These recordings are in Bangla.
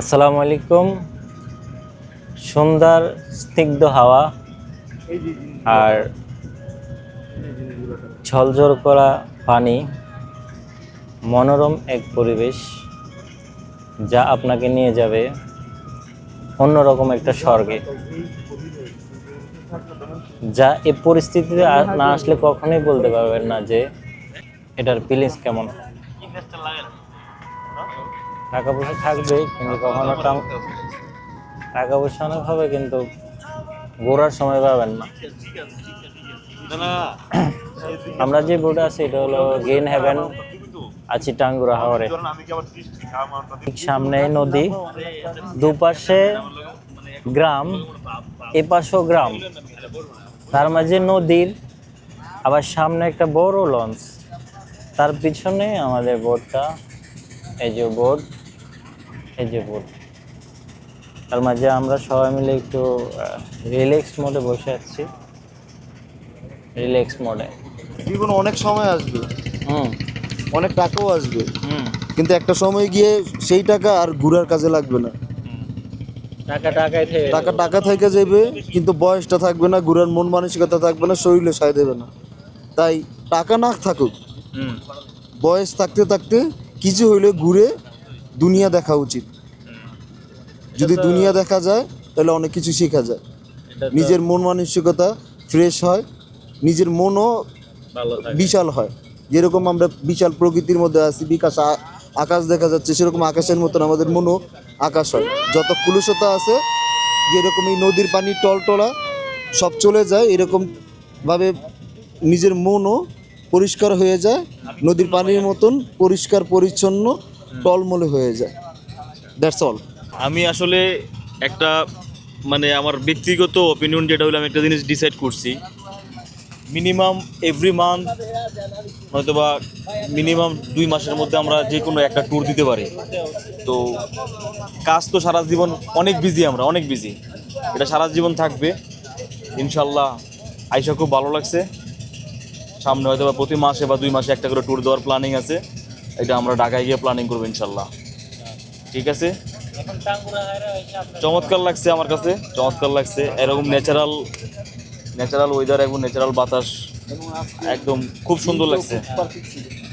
আসসালামু আলাইকুম। সুন্দর স্নিগ্ধ হাওয়া আর ঝলঝল করা পানি, মনোরম এক পরিবেশ যা আপনাকে নিয়ে যাবে অন্যরকম একটা স্বর্গে, যা এই পরিস্থিতিতে না আসলে কখনোই বলতে পারবেন না যে এটার ফিলিংস কেমন। টাকা পয়সা থাকবে কিন্তু কখনো টাকা পয়সা অনেক হবে কিন্তু ঘোরার সময় পাবেন না। আমরা যে বোর্ডে আছি, এটা হলো গেইন হ্যাভেন আছি টাঙ্গুরা হাওরে। ঠিক সামনে নদী, দুপাশে গ্রাম, এপাশেও গ্রাম। তার মাঝে নদীর, আবার সামনে একটা বড় লঞ্চ। তার পিছনে আমাদের বোটটা এই যে বোট এই যে তার মাঝে আমরা সবাই মিলে একটু রিল্যাক্স মোডে বসে আছি। রিল্যাক্স মোডে জীবন অনেক সময় আসবে। হুম। অনেক টাকাও আসবে। হুম। কিন্তু একটা সময় গিয়ে সেই টাকা আর ঘুরার কাজে লাগবে না। টাকা টাকাই থেকে টাকা টাকা থেকে যাবে কিন্তু বয়সটা থাকবে না ঘুরার মন মানসিকতা থাকবে না শরীরে সায় দেবে না। তাই টাকা না থাকুক হুম। বয়স থাকতে থাকতে কিছু হইলে ঘুরে দুনিয়া দেখা উচিত। যদি দুনিয়া দেখা যায় তাহলে অনেক কিছু শেখা যায়। নিজের মন মানসিকতা ফ্রেশ হয় নিজের মনও বিশাল হয়। যেরকম আমরা বিশাল প্রকৃতির মধ্যে আছি বিকাশ আকাশ দেখা যাচ্ছে সেরকম আকাশের মতন আমাদের মনও আকাশ হয়। যত কুলুষতা আছে যেরকম এই নদীর পানি টলটলা সব চলে যায় এরকম ভাবে নিজের মনও পরিষ্কার হয়ে যায় নদীর পানির মতন পরিষ্কার পরিচ্ছন্ন টলমলে হয়ে যায়। দ্যাটস অল আমি আসলে একটা মানে আমার ব্যক্তিগত অপিনিয়ন যেটা হলো আমি একটা জিনিস ডিসাইড করছি। মিনিমাম এভরি মান্থ হয়তোবা মিনিমাম দুই মাসের মধ্যে আমরা যে কোনো একটা ট্যুর দিতে পারি। তো কাজ তো সারা জীবন অনেক বিজি আমরা অনেক বিজি এটা সারা জীবন থাকবে। ইনশাল্লাহ আইসা খুব ভালো লাগছে। সামনে হয়তো বা প্রতি মাসে বা দুই মাসে একটা করে ট্যুর দেওয়ার প্ল্যানিং আছে। এটা আমরা ঢাকায় গিয়ে প্ল্যানিং করব ইনশাল্লাহ। ঠিক আছে? চমৎকার লাগছে আমার কাছে, চমৎকার লাগছে। এরকম ন্যাচারাল ন্যাচারাল ওয়েদার এবং ন্যাচারাল বাতাস, একদম খুব সুন্দর লাগছে।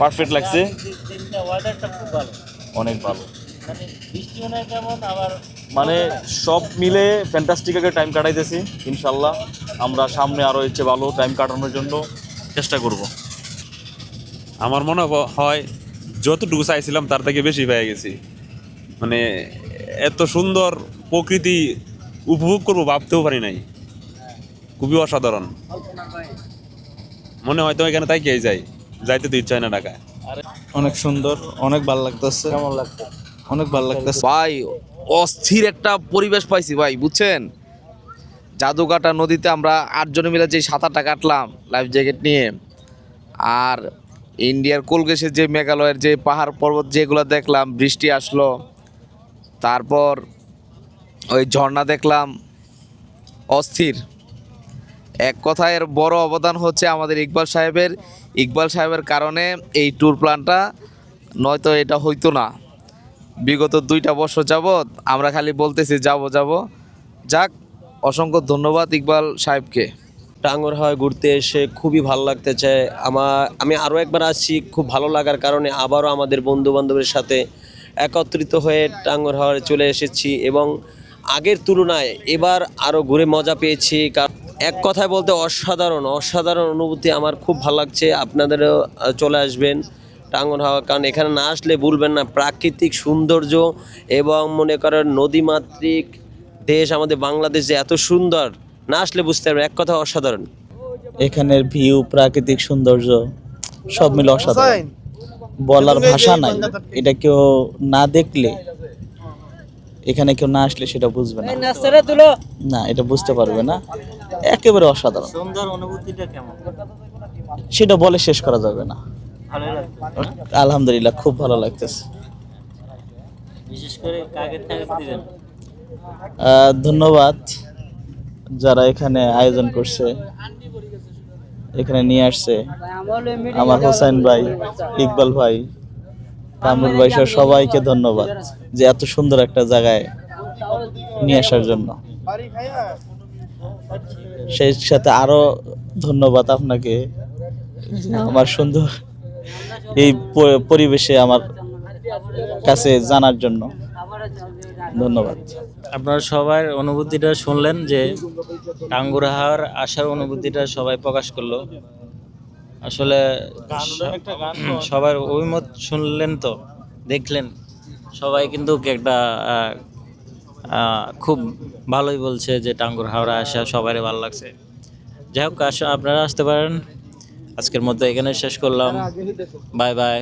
পারফেক্ট লাগছে। অনেক ভালো। মানে সব মিলে ফ্যান্টাস্টিক একটা টাইম কাটাইতেছি, ইনশাল্লাহ। আমরা সামনে আরও ইচ্ছে ভালো টাইম কাটানোর জন্য চেষ্টা করব। আমার মনে হয় যতটুকু চাইছিলাম তার থেকে বেশি পেয়ে গেছি। মানে এত সুন্দর প্রকৃতি উপভোগ করব ভাবতেও পারি নাই। খুবই অসাধারণ। মনে হয়তো এখানে তাই কে যাই। যাইতে তো ইচ্ছা হয় না ঢাকায়। অনেক সুন্দর অনেক ভালো লাগতেছে। কেমন লাগছে? অনেক ভালো লাগতেছে। ভাই অস্থির একটা পরিবেশ পাইছি ভাই বুঝছেন? জাদুকাটা নদীতে আমরা আটজনে মিলে যে সাঁতারটা কাটলাম লাইফ জ্যাকেট নিয়ে। আর ইন্ডিয়ার কোলগেসের যে মেঘালয়ের যে পাহাড় পর্বত যেগুলো দেখলাম, বৃষ্টি আসলো, তারপর ওই ঝর্ণা দেখলাম, অস্থির। এক কথায় এর বড় অবদান হচ্ছে আমাদের ইকবাল সাহেবের ইকবাল সাহেবের কারণে এই ট্যুর প্ল্যানটা নয়তো এটা হইতো না। বিগত দুইটা বছর যাবৎ আমরা খালি বলতেছি, যাব যাব। যাক, অসংখ্য ধন্যবাদ ইকবাল সাহেবকে। টাঙ্গর হাওয়ায় ঘুরতে এসে খুবই ভালো লাগতেছে আমার আমি আরও একবার আসছি, খুব ভালো লাগার কারণে আবারও আমাদের বন্ধু বান্ধবের সাথে একত্রিত হয়ে টাঙ্গর হাওয়ায় চলে এসেছি এবং আগের তুলনায় এবার আরও ঘুরে মজা পেয়েছি। এক কথায় বলতে অসাধারণ অসাধারণ অনুভূতি আমার খুব ভালো লাগছে। আপনাদেরও চলে আসবেন টাঙ্গর হাওয়া, কারণ এখানে না আসলে ভুলবেন না। প্রাকৃতিক সৌন্দর্য এবং মনে করেন নদীমাতৃক দেশ আমাদের বাংলাদেশ যে এত সুন্দর না আসলে বুঝতে পারবেন এক কথা অসাধারণ। এখানের ভিউ প্রাকৃতিক সৌন্দর্য সব মিলে অসাধারণ। বলার ভাষা নাই। এটা কেউ না দেখলে এখানে কেউ না আসলে সেটা বুঝবে না। না এটা বুঝতে পারবে না। একেবারে অসাধারণ। সুন্দর অনুভূতিটা কেমন? সেটা বলে শেষ করা যাবে না। আলহামদুলিল্লাহ খুব ভালো লাগতেছে। বিশেষ করে কাকে আহ, ধন্যবাদ। যারা এখানে আয়োজন করছে, এখানে নিয়ে আসছে, আমার হোসেন ভাই, ইকবাল ভাই, কামরুল ভাই সহ সবাইকে ধন্যবাদ যে এত সুন্দর একটা জায়গায় নিয়ে আসার জন্য। সেই সাথে আরও ধন্যবাদ আপনাকে, আমার সুন্দর এই পরিবেশে আমার কাছে জানার জন্য। ধন্যবাদ। আপনারা সবার অনুভূতিটা শুনলেন যে টাঙ্গুরাহার আসার অনুভূতিটা সবাই প্রকাশ করল। আসলে সবার অভিমত শুনলেন তো, দেখলেন। সবাই কিন্তু একটা খুব ভালোই বলছে যে টাঙ্গুর হাওড়া আসা সবারই ভালো লাগছে। যাই হোক আপনারা আসতে পারেন। আজকের মতো এখানে শেষ করলাম। Bye bye.